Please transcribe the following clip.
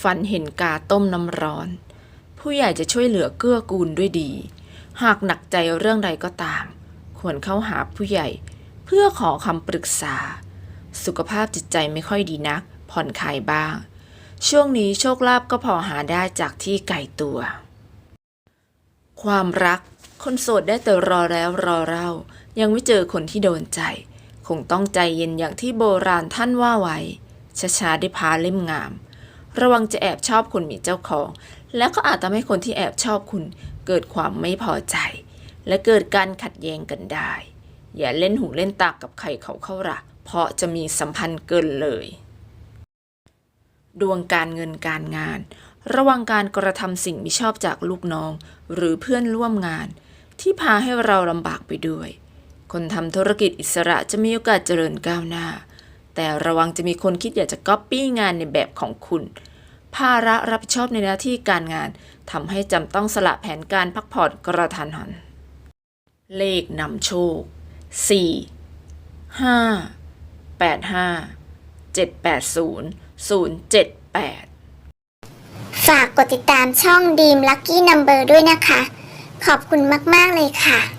ฝันเห็นกาต้มน้ำร้อน ผู้ใหญ่จะช่วยเหลือเกื้อกูลด้วยดี หากหนักใจเรื่องใดก็ตาม ควรเข้าหาผู้ใหญ่ เพื่อขอคำปรึกษา สุขภาพจิตใจไม่ค่อยดีนัก ผ่อนคลายบ้าง ช่วงนี้โชคลาภก็พอหาได้จากที่ไกลตัว ความรัก คนโสดได้แต่รอแล้วรอเล่า ยังไม่เจอคนที่โดนใจ คงต้องใจเย็นอย่างที่โบราณท่านว่าไว้ช้าๆได้พาเล่มงาม ระวังจะแอบชอบคนมีเจ้าของ แล้วก็อาจทำให้คนที่แอบชอบคุณ เกิดความไม่พอใจ และเกิดการขัดแย้งกันได้ อย่าเล่นหูเล่นตากับใครเขาเข้าระเพราะจะมีสัมพันธ์เกินเลย ดวงการเงินการงาน ระวังการกระทำสิ่งมิชอบจากลูกน้อง หรือเพื่อนร่วมงาน ที่พาให้เราลำบากไปด้วย คนทำธุรกิจอิสระจะมีโอกาสเจริญก้าวหน้า แต่ระวังจะมีคนคิดอยากจะก๊อปปี้งานในแบบของคุณ ภาระรับผิดชอบในหน้าที่การงานทำให้จำต้องสละแผนการพักผ่อนกระทันหัน เลขนำโชค 4 5 8 5 7 8 0 0 7 8 ฝากกดติดตามช่องดีมลั c กี้นัมเบอร์ด้วยนะคะ ขอบคุณมาก ๆ เลยค่ะ